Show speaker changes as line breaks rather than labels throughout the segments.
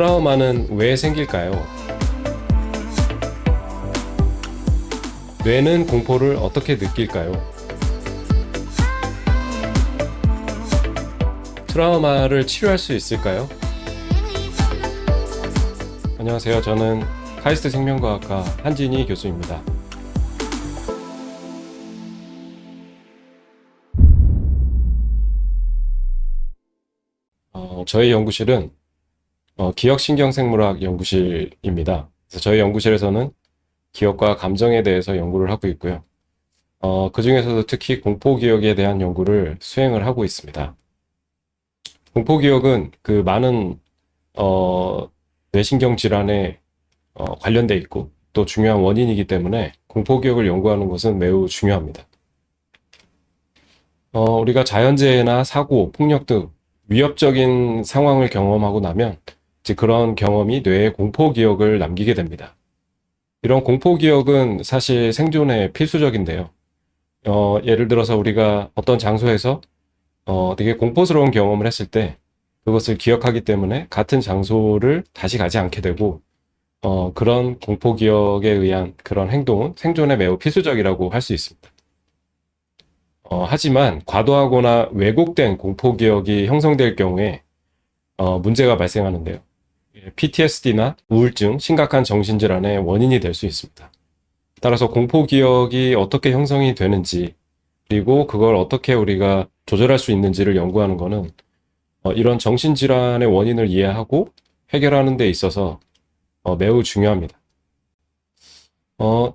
트라우마는 왜 생길까요? 뇌는 공포를 어떻게 느낄까요? 트라우마를 치료할 수 있을까요? 안녕하세요. 저는 카이스트 생명과학과 한진희 교수입니다. 어, 저희 연구실은 어, 기억신경생물학 연구실입니다. 그래서 저희 연구실에서는 기억과 감정에 대해서 연구를 하고 있고요. 어, 그 중에서도 특히 공포기억에 대한 연구를 수행을 하고 있습니다. 공포기억은 그 많은 어, 뇌신경 질환에 어, 관련돼 있고 또 중요한 원인이기 때문에 공포기억을 연구하는 것은 매우 중요합니다. 어, 우리가 자연재해나 사고, 폭력 등 위협적인 상황을 경험하고 나면 이제 그런 경험이 뇌에 공포 기억을 남기게 됩니다. 이런 공포 기억은 사실 생존에 필수적인데요. 어, 예를 들어서 우리가 어떤 장소에서 어, 되게 공포스러운 경험을 했을 때 그것을 기억하기 때문에 같은 장소를 다시 가지 않게 되고 어, 그런 공포 기억에 의한 그런 행동은 생존에 매우 필수적이라고 할 수 있습니다. 어, 하지만 과도하거나 왜곡된 공포 기억이 형성될 경우에 어, 문제가 발생하는데요. PTSD나 우울증, 심각한 정신질환의 원인이 될 수 있습니다. 따라서 공포 기억이 어떻게 형성이 되는지, 그리고 그걸 어떻게 우리가 조절할 수 있는지를 연구하는 것은 어, 이런 정신질환의 원인을 이해하고 해결하는 데 있어서 어, 매우 중요합니다. 어,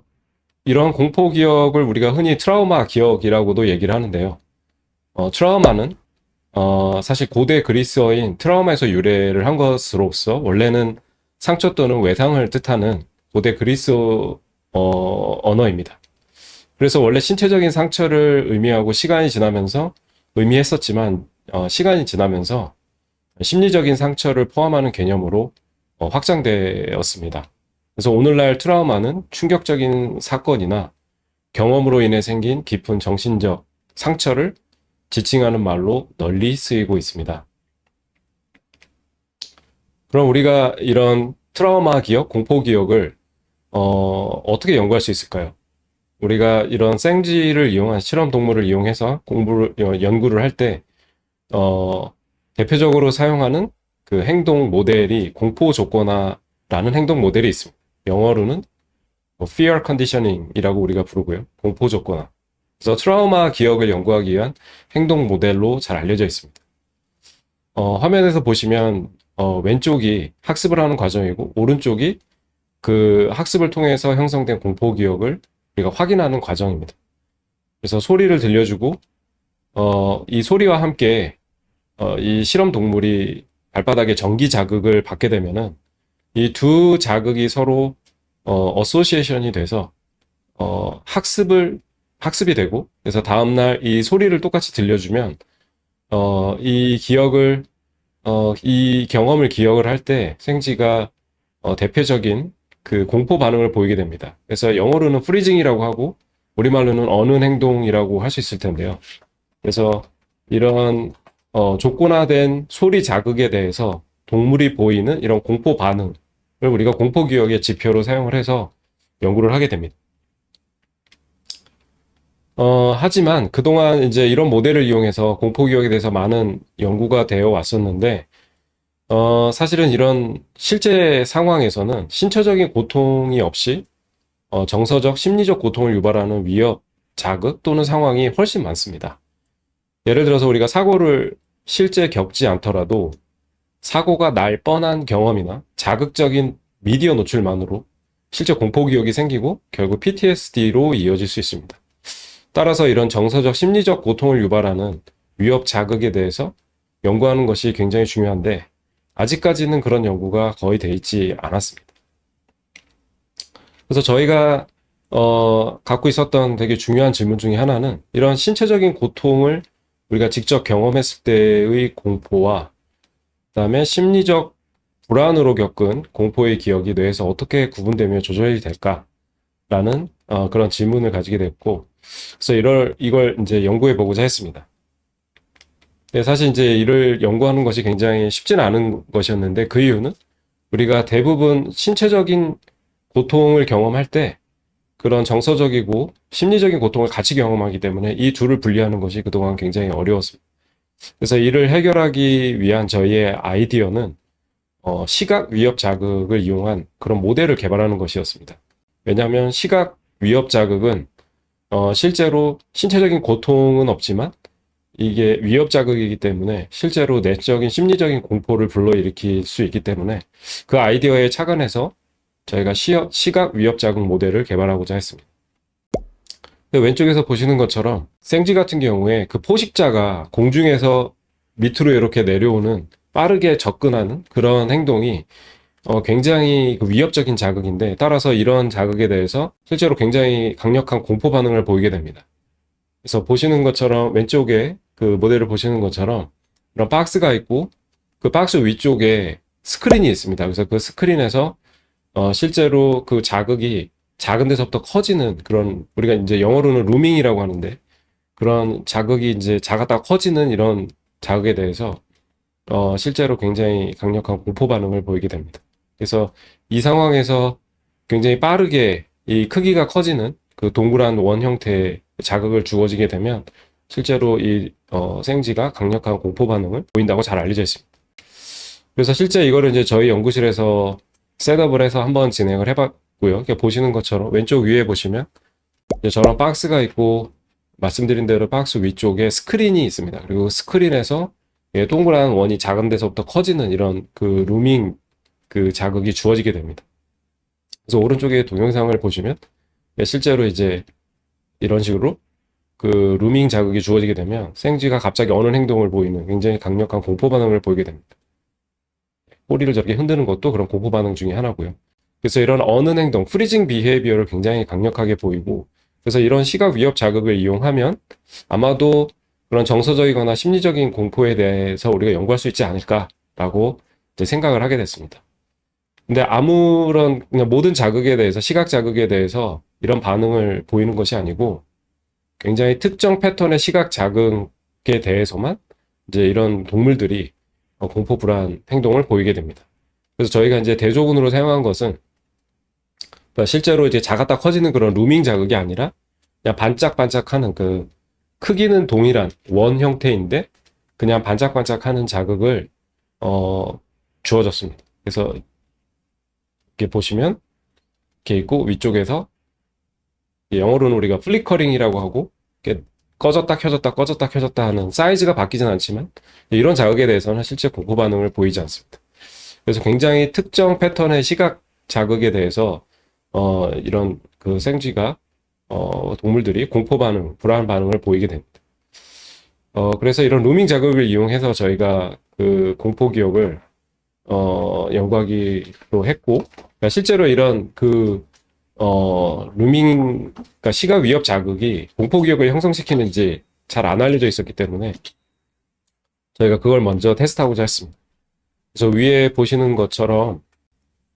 이런 공포 기억을 우리가 흔히 트라우마 기억이라고도 얘기를 하는데요. 어, 트라우마는 어, 사실 고대 그리스어인 트라우마에서 유래를 한 것으로서 원래는 상처 또는 외상을 뜻하는 고대 그리스어 어, 언어입니다. 그래서 원래 신체적인 상처를 의미하고 시간이 지나면서 의미했었지만 어, 시간이 지나면서 심리적인 상처를 포함하는 개념으로 어, 확장되었습니다. 그래서 오늘날 트라우마는 충격적인 사건이나 경험으로 인해 생긴 깊은 정신적 상처를 지칭하는 말로 널리 쓰이고 있습니다. 그럼 우리가 이런 트라우마 기억, 공포 기억을 어, 어떻게 연구할 수 있을까요? 우리가 이런 생쥐를 이용한 실험 동물을 이용해서 공부를 어, 연구를 할때 어, 대표적으로 사용하는 그 행동 모델이 공포 조건화라는 행동 모델이 있습니다. 영어로는 뭐 fear conditioning이라고 우리가 부르고요. 공포 조건화. 그래서 트라우마 기억을 연구하기 위한 행동 모델로 잘 알려져 있습니다. 어, 화면에서 보시면 어, 왼쪽이 학습을 하는 과정이고 오른쪽이 그 학습을 통해서 형성된 공포 기억을 우리가 확인하는 과정입니다. 그래서 소리를 들려주고 어, 이 소리와 함께 어, 이 실험 동물이 발바닥에 전기 자극을 받게 되면은 이 두 자극이 서로 어, 어소시에이션이 돼서 어, 학습을 학습이 되고 그래서 다음날 이 소리를 똑같이 들려주면 어, 이 기억을 어, 이 경험을 기억을 할 때 생쥐가 어, 대표적인 그 공포 반응을 보이게 됩니다. 그래서 영어로는 프리징이라고 하고 우리말로는 어는 행동이라고 할 수 있을 텐데요. 그래서 이런 어, 조건화된 소리 자극에 대해서 동물이 보이는 이런 공포 반응을 우리가 공포 기억의 지표로 사용을 해서 연구를 하게 됩니다. 어, 하지만 그동안 이제 이런 모델을 이용해서 공포기억에 대해서 많은 연구가 되어 왔었는데, 어, 사실은 이런 실제 상황에서는 신체적인 고통이 없이 어, 정서적, 심리적 고통을 유발하는 위협, 자극 또는 상황이 훨씬 많습니다. 예를 들어서 우리가 사고를 실제 겪지 않더라도 사고가 날 뻔한 경험이나 자극적인 미디어 노출만으로 실제 공포 기억이 생기고 결국 PTSD로 이어질 수 있습니다. 따라서 이런 정서적 심리적 고통을 유발하는 위협 자극에 대해서 연구하는 것이 굉장히 중요한데 아직까지는 그런 연구가 거의 돼 있지 않았습니다. 그래서 저희가 어, 갖고 있었던 되게 중요한 질문 중에 하나는 이런 신체적인 고통을 우리가 직접 경험했을 때의 공포와 그다음에 심리적 불안으로 겪은 공포의 기억이 뇌에서 어떻게 구분되며 조절이 될까라는 어, 그런 질문을 가지게 됐고 그래서 이걸, 이걸 이제 연구해 보고자 했습니다. 네, 사실 이제 이를 연구하는 것이 굉장히 쉽지는 않은 것이었는데 그 이유는 우리가 대부분 신체적인 고통을 경험할 때 그런 정서적이고 심리적인 고통을 같이 경험하기 때문에 이 둘을 분리하는 것이 그동안 굉장히 어려웠습니다. 그래서 이를 해결하기 위한 저희의 아이디어는 어, 시각 위협 자극을 이용한 그런 모델을 개발하는 것이었습니다. 왜냐하면 시각 위협 자극은 어, 실제로 신체적인 고통은 없지만 이게 위협 자극이기 때문에 실제로 내적인 심리적인 공포를 불러일으킬 수 있기 때문에 그 아이디어에 착안해서 저희가 시각, 시각 위협 자극 모델을 개발하고자 했습니다. 그 왼쪽에서 보시는 것처럼 생쥐 같은 경우에 그 포식자가 공중에서 밑으로 이렇게 내려오는 빠르게 접근하는 그런 행동이 어, 굉장히 그 위협적인 자극인데 따라서 이런 자극에 대해서 실제로 굉장히 강력한 공포 반응을 보이게 됩니다. 그래서 보시는 것처럼 왼쪽에 그 모델을 보시는 것처럼 이런 박스가 있고 그 박스 위쪽에 스크린이 있습니다. 그래서 그 스크린에서 어, 실제로 그 자극이 작은 데서부터 커지는 그런 우리가 이제 영어로는 루밍이라고 하는데 그런 자극이 이제 작았다가 커지는 이런 자극에 대해서 어, 실제로 굉장히 강력한 공포 반응을 보이게 됩니다. 그래서 이 상황에서 굉장히 빠르게 이 크기가 커지는 그 동그란 원 형태의 자극을 주어지게 되면 실제로 이 어, 생쥐가 강력한 공포 반응을 보인다고 잘 알려져 있습니다. 그래서 실제 이거를 이제 저희 연구실에서 셋업을 해서 한번 진행을 해봤고요. 보시는 것처럼 왼쪽 위에 보시면 저런 박스가 있고 말씀드린 대로 박스 위쪽에 스크린이 있습니다. 그리고 스크린에서 예, 동그란 원이 작은 데서부터 커지는 이런 그 루밍 그 자극이 주어지게 됩니다. 그래서 오른쪽에 동영상을 보시면 예, 실제로 이제 이런 식으로 그 루밍 자극이 주어지게 되면 생쥐가 갑자기 어느 행동을 보이는 굉장히 강력한 공포 반응을 보이게 됩니다. 꼬리를 저렇게 흔드는 것도 그런 공포 반응 중에 하나고요. 그래서 이런 어느 행동, 프리징 비헤이비어를 굉장히 강력하게 보이고 그래서 이런 시각 위협 자극을 이용하면 아마도 그런 정서적이거나 심리적인 공포에 대해서 우리가 연구할 수 있지 않을까라고 생각을 하게 됐습니다. 근데 아무런 그냥 모든 자극에 대해서 시각 자극에 대해서 이런 반응을 보이는 것이 아니고 굉장히 특정 패턴의 시각 자극에 대해서만 이제 이런 동물들이 어, 공포 불안 행동을 보이게 됩니다. 그래서 저희가 이제 대조군으로 사용한 것은 그러니까 실제로 이제 작았다 커지는 그런 루밍 자극이 아니라 그냥 반짝반짝하는 그 크기는 동일한 원 형태인데 그냥 반짝반짝하는 자극을 어, 주어졌습니다. 그래서 이렇게 보시면 이렇게 있고 위쪽에서 영어로는 우리가 플리커링이라고 하고 이렇게 꺼졌다 켜졌다 꺼졌다 켜졌다 하는 사이즈가 바뀌진 않지만 이런 자극에 대해서는 실제 공포 반응을 보이지 않습니다. 그래서 굉장히 특정 패턴의 시각 자극에 대해서 어, 이런 그 생쥐가 어, 동물들이 공포 반응, 불안 반응을 보이게 됩니다. 어, 그래서 이런 루밍 자극을 이용해서 저희가 그 공포 기억을 어, 연구하기로 했고, 그러니까 실제로 이런 그 어, 루밍, 그러니까 시각 위협 자극이 공포 기억을 형성시키는지 잘 안 알려져 있었기 때문에 저희가 그걸 먼저 테스트하고자 했습니다. 그래서 위에 보시는 것처럼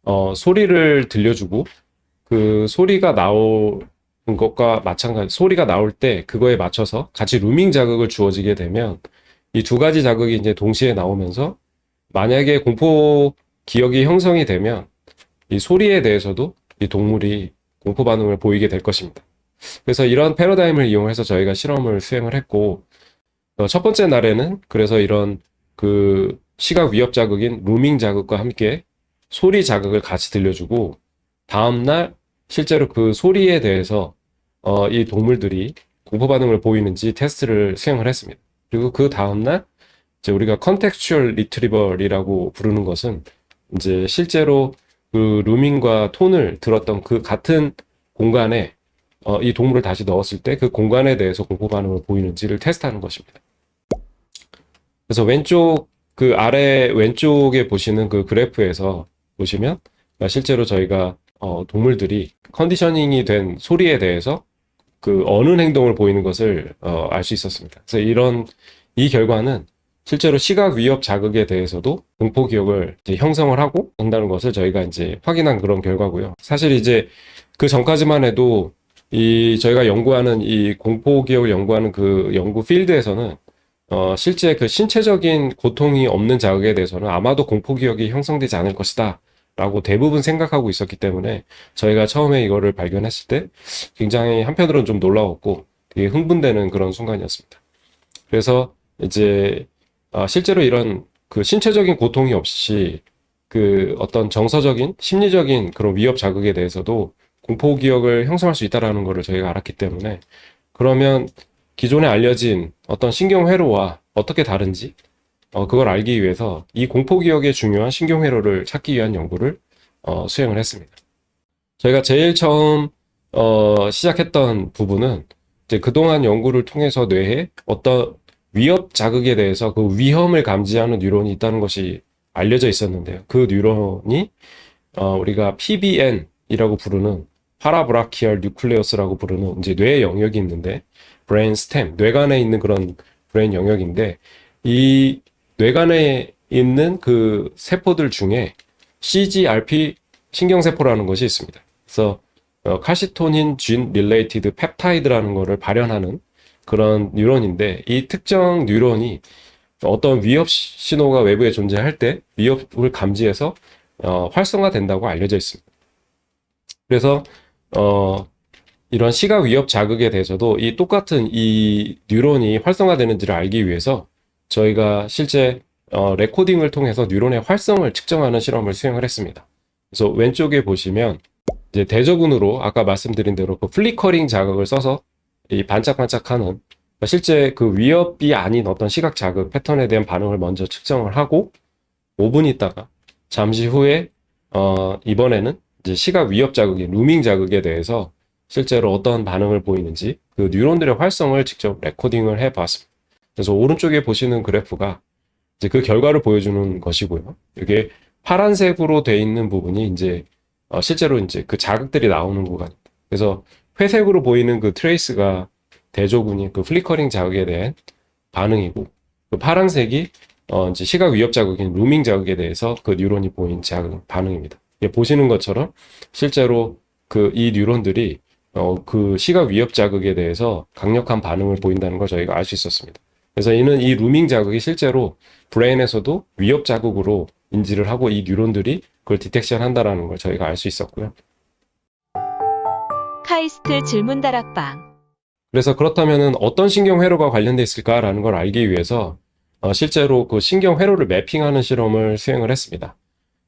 어, 소리를 들려주고 그 소리가 나오는 것과 마찬가지, 소리가 나올 때 그거에 맞춰서 같이 루밍 자극을 주어지게 되면 이 두 가지 자극이 이제 동시에 나오면서 만약에 공포 기억이 형성이 되면 이 소리에 대해서도 이 동물이 공포 반응을 보이게 될 것입니다. 그래서 이런 패러다임을 이용해서 저희가 실험을 수행을 했고, 어, 첫 번째 날에는 그래서 이런 그 시각 위협 자극인 루밍 자극과 함께 소리 자극을 같이 들려주고, 다음 날 실제로 그 소리에 대해서 어, 이 동물들이 공포 반응을 보이는지 테스트를 수행을 했습니다. 그리고 그 다음 날 이제 우리가 컨텍스추얼 리트리버리라고 부르는 것은 이제 실제로 그 루밍과 톤을 들었던 그 같은 공간에 어, 이 동물을 다시 넣었을 때 그 공간에 대해서 공포 반응을 보이는지를 테스트하는 것입니다. 그래서 왼쪽 그 아래 왼쪽에 보시는 그 그래프에서 보시면 실제로 저희가 어, 동물들이 컨디셔닝이 된 소리에 대해서 그 어느 행동을 보이는 것을 어, 알 수 있었습니다. 그래서 이런 이 결과는 실제로 시각 위협 자극에 대해서도 공포 기억을 형성을 하고 한다는 것을 저희가 이제 확인한 그런 결과고요. 사실 이제 그 전까지만 해도 이 저희가 연구하는 이 공포 기억을 연구하는 그 연구 필드에서는 어 실제 그 신체적인 고통이 없는 자극에 대해서는 아마도 공포 기억이 형성되지 않을 것이다 라고 대부분 생각하고 있었기 때문에 저희가 처음에 이거를 발견했을 때 굉장히 한편으로는 좀 놀라웠고 되게 흥분되는 그런 순간이었습니다. 그래서 이제 아, 실제로 이런 그 신체적인 고통이 없이 그 어떤 정서적인 심리적인 그런 위협 자극에 대해서도 공포 기억을 형성할 수 있다라는 것을 저희가 알았기 때문에 그러면 기존에 알려진 어떤 신경 회로와 어떻게 다른지 어, 그걸 알기 위해서 이 공포 기억의 중요한 신경 회로를 찾기 위한 연구를 어, 수행을 했습니다. 저희가 제일 처음 어, 시작했던 부분은 이제 그동안 연구를 통해서 뇌에 어떤 위협 자극에 대해서 그 위험을 감지하는 뉴런이 있다는 것이 알려져 있었는데요. 그 뉴런이 어, 우리가 PBN이라고 부르는 파라브라키알 뉴클레우스라고 부르는 이제 뇌 영역이 있는데 브레인 스템, 뇌관에 있는 그런 브레인 영역인데 이 뇌관에 있는 그 세포들 중에 CGRP 신경세포라는 것이 있습니다. 그래서 어, 칼시토닌 진 릴레이티드 펩타이드라는 것을 발현하는 그런 뉴런인데 이 특정 뉴런이 어떤 위협 시- 신호가 외부에 존재할 때 위협을 감지해서 어, 활성화된다고 알려져 있습니다. 그래서 어, 이런 시각 위협 자극에 대해서도 이 똑같은 이 뉴런이 활성화되는지를 알기 위해서 저희가 실제 어, 레코딩을 통해서 뉴런의 활성을 측정하는 실험을 수행을 했습니다. 그래서 왼쪽에 보시면 이제 대저군으로 아까 말씀드린 대로 그 플리커링 자극을 써서 이 반짝반짝하는 그러니까 실제 그 위협이 아닌 어떤 시각 자극 패턴에 대한 반응을 먼저 측정을 하고 5분 있다가 잠시 후에 어, 이번에는 이제 시각 위협 자극인 루밍 자극에 대해서 실제로 어떤 반응을 보이는지 그 뉴런들의 활성을 직접 레코딩을 해 봤습니다. 그래서 오른쪽에 보시는 그래프가 이제 그 결과를 보여주는 것이고요. 이게 파란색으로 돼 있는 부분이 이제 어, 실제로 이제 그 자극들이 나오는 구간. 그래서 회색으로 보이는 그 트레이스가 대조군이 그 플리커링 자극에 대한 반응이고 그 파란색이 어 이제 시각 위협 자극인 루밍 자극에 대해서 그 뉴런이 보인 자극 반응입니다. 예, 보시는 것처럼 실제로 그 이 뉴런들이 어 그 시각 위협 자극에 대해서 강력한 반응을 보인다는 걸 저희가 알 수 있었습니다. 그래서 이는 이 루밍 자극이 실제로 브레인에서도 위협 자극으로 인지를 하고 이 뉴런들이 그걸 디텍션 한다라는 걸 저희가 알 수 있었고요.
카이스트 질문 다락방.
그래서 그렇다면은 어떤 신경 회로가 관련돼 있을까라는 걸 알기 위해서 어, 실제로 그 신경 회로를 매핑하는 실험을 수행을 했습니다.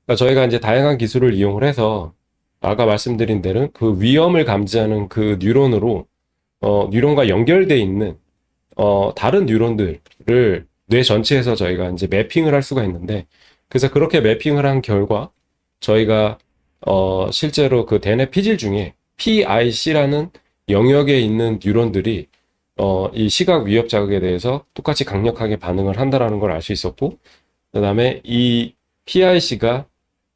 그러니까 저희가 이제 다양한 기술을 이용을 해서 아까 말씀드린 대로 그 위험을 감지하는 그 뉴런으로 어, 뉴런과 연결돼 있는 어, 다른 뉴런들을 뇌 전체에서 저희가 이제 매핑을 할 수가 있는데 그래서 그렇게 매핑을 한 결과 저희가 어, 실제로 그 대뇌 피질 중에 PIC라는 영역에 있는 뉴런들이 어, 이 시각 위협 자극에 대해서 똑같이 강력하게 반응을 한다라는 걸 알 수 있었고, 그 다음에 이 PIC가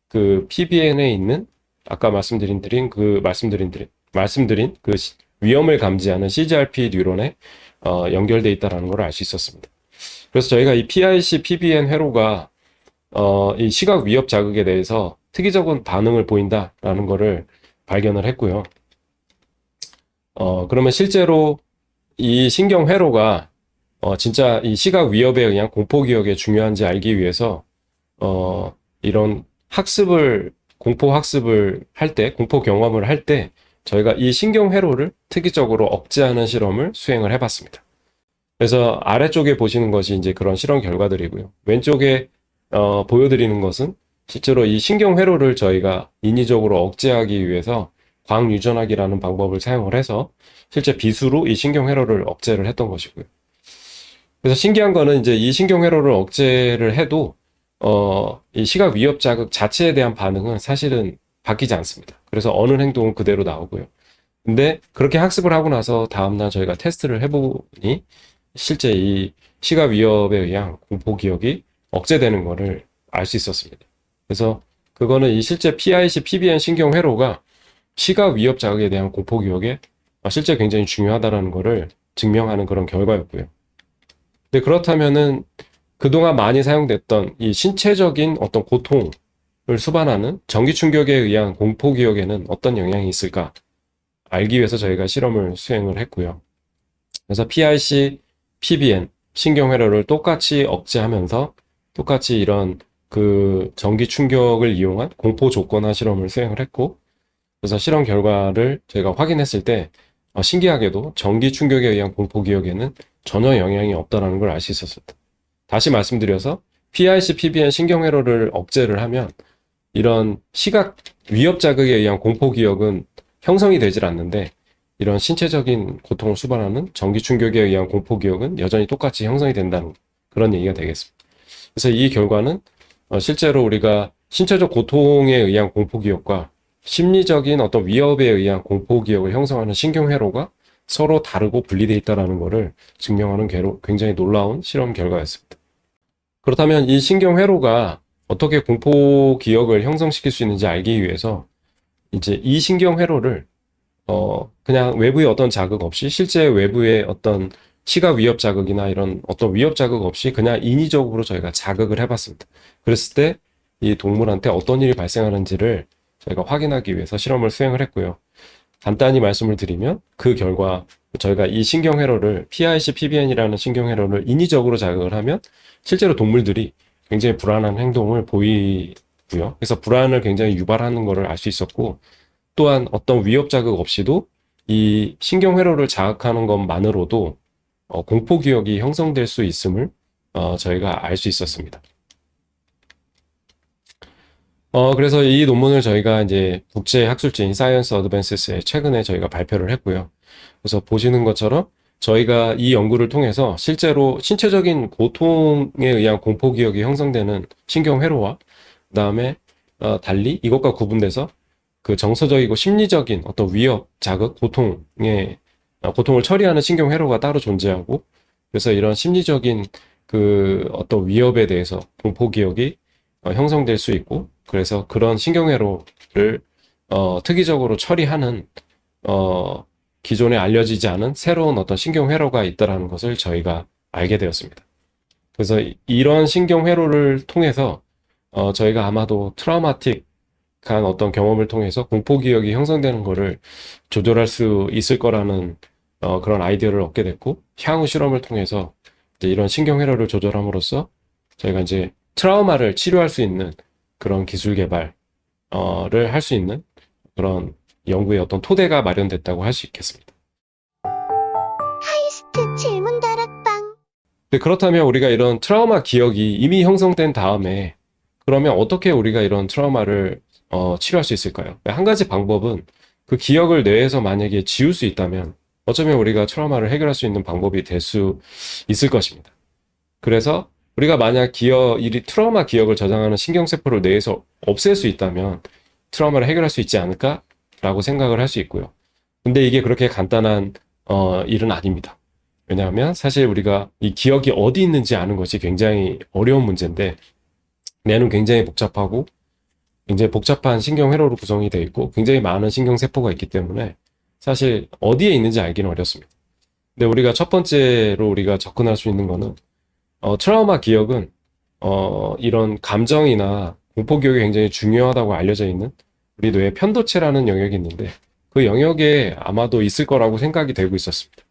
그 PBN에 있는 아까 말씀드린 드린 그 말씀드린 드린 말씀드린 그 시- 위험을 감지하는 CGRP 뉴런에 어, 연결돼 있다라는 걸 알 수 있었습니다. 그래서 저희가 이 PIC, PBN 회로가 어, 이 시각 위협 자극에 대해서 특이적인 반응을 보인다라는 거를 발견을 했고요. 어, 그러면 실제로 이 신경 회로가 어, 진짜 이 시각 위협에 의한 공포 기억에 중요한지 알기 위해서 어, 이런 학습을 공포 학습을 할 때, 공포 경험을 할 때 저희가 이 신경 회로를 특이적으로 억제하는 실험을 수행을 해봤습니다. 그래서 아래쪽에 보시는 것이 이제 그런 실험 결과들이고요. 왼쪽에 어, 보여드리는 것은 실제로 이 신경 회로를 저희가 인위적으로 억제하기 위해서 광유전학이라는 방법을 사용을 해서 실제 비수로 이 신경 회로를 억제를 했던 것이고요. 그래서 신기한 거는 이제 이 신경 회로를 억제를 해도 어, 이 시각 위협 자극 자체에 대한 반응은 사실은 바뀌지 않습니다. 그래서 어느 행동은 그대로 나오고요. 근데 그렇게 학습을 하고 나서 다음날 저희가 테스트를 해보니 실제 이 시각 위협에 의한 공포 기억이 억제되는 거를 알 수 있었습니다. 그래서 그거는 이 실제 PIC, PBN 신경 회로가 시각 위협 자극에 대한 공포 기억에 아, 실제 굉장히 중요하다라는 거를 증명하는 그런 결과였고요. 근데 그렇다면은 그동안 많이 사용됐던 이 신체적인 어떤 고통을 수반하는 전기 충격에 의한 공포 기억에는 어떤 영향이 있을까 알기 위해서 저희가 실험을 수행을 했고요. 그래서 PIC, PBN 신경 회로를 똑같이 억제하면서 똑같이 이런 그 전기 충격을 이용한 공포 조건화 실험을 수행을 했고, 그래서 실험 결과를 저희가 확인했을 때, 어, 신기하게도 전기 충격에 의한 공포 기억에는 전혀 영향이 없다라는 걸 알 수 있었습니다. 다시 말씀드려서 PIC, PBN 신경회로를 억제를 하면 이런 시각 위협 자극에 의한 공포 기억은 형성이 되질 않는데 이런 신체적인 고통을 수반하는 전기 충격에 의한 공포 기억은 여전히 똑같이 형성이 된다는 그런 얘기가 되겠습니다. 그래서 이 결과는 어, 실제로 우리가 신체적 고통에 의한 공포 기억과 심리적인 어떤 위협에 의한 공포 기억을 형성하는 신경 회로가 서로 다르고 분리되어 있다는 것을 증명하는 괴로- 굉장히 놀라운 실험 결과였습니다. 그렇다면 이 신경 회로가 어떻게 공포 기억을 형성시킬 수 있는지 알기 위해서 이제 이 신경 회로를 어 그냥 외부의 어떤 자극 없이 실제 외부의 어떤 시각 위협 자극이나 이런 어떤 위협 자극 없이 그냥 인위적으로 저희가 자극을 해봤습니다. 그랬을 때 이 동물한테 어떤 일이 발생하는지를 저희가 확인하기 위해서 실험을 수행을 했고요. 간단히 말씀을 드리면 그 결과 저희가 이 신경 회로를 PIC, PBN이라는 신경 회로를 인위적으로 자극을 하면 실제로 동물들이 굉장히 불안한 행동을 보이고요. 그래서 불안을 굉장히 유발하는 것을 알 수 있었고 또한 어떤 위협 자극 없이도 이 신경 회로를 자극하는 것만으로도 어, 공포 기억이 형성될 수 있음을 어, 저희가 알 수 있었습니다. 어, 그래서 이 논문을 저희가 이제 국제 학술지인 사이언스 어드밴스스에 최근에 저희가 발표를 했고요. 그래서 보시는 것처럼 저희가 이 연구를 통해서 실제로 신체적인 고통에 의한 공포 기억이 형성되는 신경 회로와 그다음에 어, 달리 이것과 구분돼서 그 정서적이고 심리적인 어떤 위협, 자극, 고통에 어, 고통을 처리하는 신경 회로가 따로 존재하고 그래서 이런 심리적인 그 어떤 위협에 대해서 공포 기억이 어, 형성될 수 있고 그래서 그런 신경 회로를 어, 특이적으로 처리하는 어, 기존에 알려지지 않은 새로운 어떤 신경 회로가 있다라는 것을 저희가 알게 되었습니다. 그래서 이- 이런 신경 회로를 통해서 어, 저희가 아마도 트라우마틱한 어떤 경험을 통해서 공포 기억이 형성되는 것을 조절할 수 있을 거라는 어, 그런 아이디어를 얻게 됐고 향후 실험을 통해서 이제 이런 신경 회로를 조절함으로써 저희가 이제 트라우마를 치료할 수 있는 그런 기술 개발을 할 수 있는 그런 연구의 어떤 토대가 마련됐다고 할 수 있겠습니다.
하이스트 질문 다락방
그렇다면 우리가 이런 트라우마 기억이 이미 형성된 다음에 그러면 어떻게 우리가 이런 트라우마를 어, 치료할 수 있을까요? 한 가지 방법은 그 기억을 뇌에서 만약에 지울 수 있다면 어쩌면 우리가 트라우마를 해결할 수 있는 방법이 될 수 있을 것입니다. 그래서 우리가 만약 기억, 이 트라우마 기억을 저장하는 신경세포를 뇌에서 없앨 수 있다면 트라우마를 해결할 수 있지 않을까라고 생각을 할 수 있고요. 근데 이게 그렇게 간단한 어, 일은 아닙니다. 왜냐하면 사실 우리가 이 기억이 어디 있는지 아는 것이 굉장히 어려운 문제인데 뇌는 굉장히 복잡하고 굉장히 복잡한 신경 회로로 구성이 되어 있고 굉장히 많은 신경 세포가 있기 때문에 사실 어디에 있는지 알기는 어렵습니다. 근데 우리가 첫 번째로 우리가 접근할 수 있는 거는 어, 트라우마 기억은 어, 이런 감정이나 공포 기억이 굉장히 중요하다고 알려져 있는 우리 뇌의 편도체라는 영역이 있는데 그 영역에 아마도 있을 거라고 생각이 되고 있었습니다.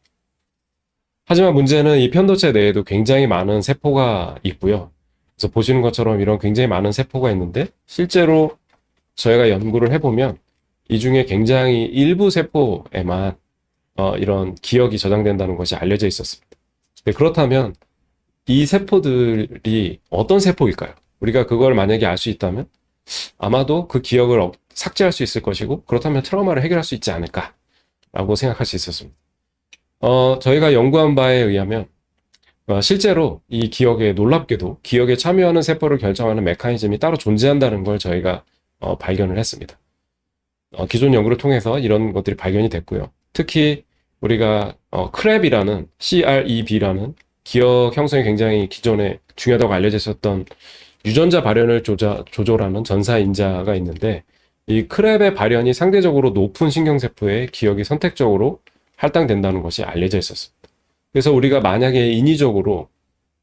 하지만 문제는 이 편도체 내에도 굉장히 많은 세포가 있고요. 그래서 보시는 것처럼 이런 굉장히 많은 세포가 있는데 실제로 저희가 연구를 해보면 이 중에 굉장히 일부 세포에만 어, 이런 기억이 저장된다는 것이 알려져 있었습니다. 네, 그렇다면 이 세포들이 어떤 세포일까요? 우리가 그걸 만약에 알 수 있다면 아마도 그 기억을 어- 삭제할 수 있을 것이고 그렇다면 트라우마를 해결할 수 있지 않을까라고 생각할 수 있었습니다. 어, 저희가 연구한 바에 의하면 어, 실제로 이 기억에 놀랍게도 기억에 참여하는 세포를 결정하는 메커니즘이 따로 존재한다는 걸 저희가 어, 발견을 했습니다. 어, 기존 연구를 통해서 이런 것들이 발견이 됐고요. 특히 우리가 어, 크랩이라는 CREB라는 기억 형성이 굉장히 기존에 중요하다고 알려져 있었던 유전자 발현을 조자, 조절하는 전사 인자가 있는데 이 크랩의 발현이 상대적으로 높은 신경세포의 기억이 선택적으로 할당된다는 것이 알려져 있었습니다. 그래서 우리가 만약에 인위적으로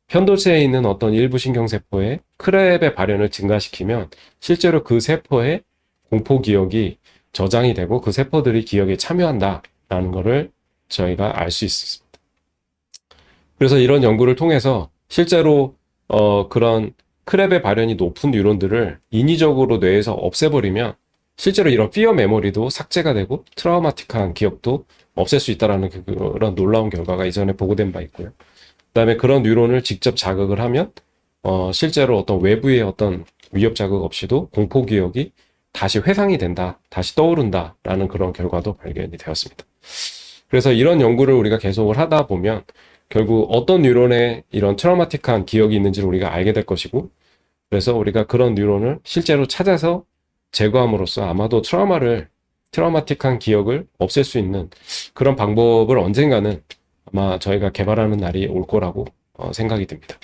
편도체에 있는 어떤 일부 신경세포의 크랩의 발현을 증가시키면 실제로 그 세포의 공포 기억이 저장이 되고 그 세포들이 기억에 참여한다라는 것을 저희가 알 수 있었습니다. 그래서 이런 연구를 통해서 실제로 어, 그런 크랩의 발현이 높은 뉴런들을 인위적으로 뇌에서 없애버리면 실제로 이런 피어 메모리도 삭제가 되고 트라우마틱한 기억도 없앨 수 있다라는 그- 그런 놀라운 결과가 이전에 보고된 바 있고요. 그다음에 그런 뉴런을 직접 자극을 하면 어, 실제로 어떤 외부의 어떤 위협 자극 없이도 공포 기억이 다시 회상이 된다, 다시 떠오른다라는 그런 결과도 발견이 되었습니다. 그래서 이런 연구를 우리가 계속을 하다 보면 결국 어떤 뉴런에 이런 트라우마틱한 기억이 있는지를 우리가 알게 될 것이고, 그래서 우리가 그런 뉴런을 실제로 찾아서 제거함으로써 아마도 트라우마를, 트라우마틱한 기억을 없앨 수 있는 그런 방법을 언젠가는 아마 저희가 개발하는 날이 올 거라고 어, 생각이 듭니다.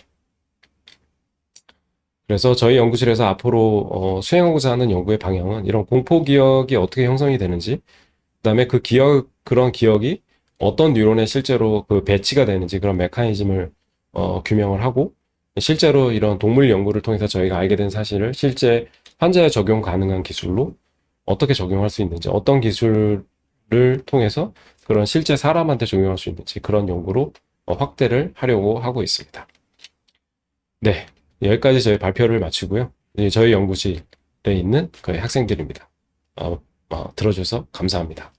그래서 저희 연구실에서 앞으로 어, 수행하고자 하는 연구의 방향은 이런 공포 기억이 어떻게 형성이 되는지, 그 다음에 그 기억, 그런 기억이 어떤 뉴런에 실제로 그 배치가 되는지 그런 메커니즘을 어, 규명을 하고, 실제로 이런 동물 연구를 통해서 저희가 알게 된 사실을 실제 환자에 적용 가능한 기술로 어떻게 적용할 수 있는지, 어떤 기술을 통해서 그런 실제 사람한테 적용할 수 있는지 그런 연구로 어, 확대를 하려고 하고 있습니다. 네, 여기까지 저희 발표를 마치고요. 이제 저희 연구실에 있는 그 학생들입니다. 어, 어, 들어줘서 감사합니다.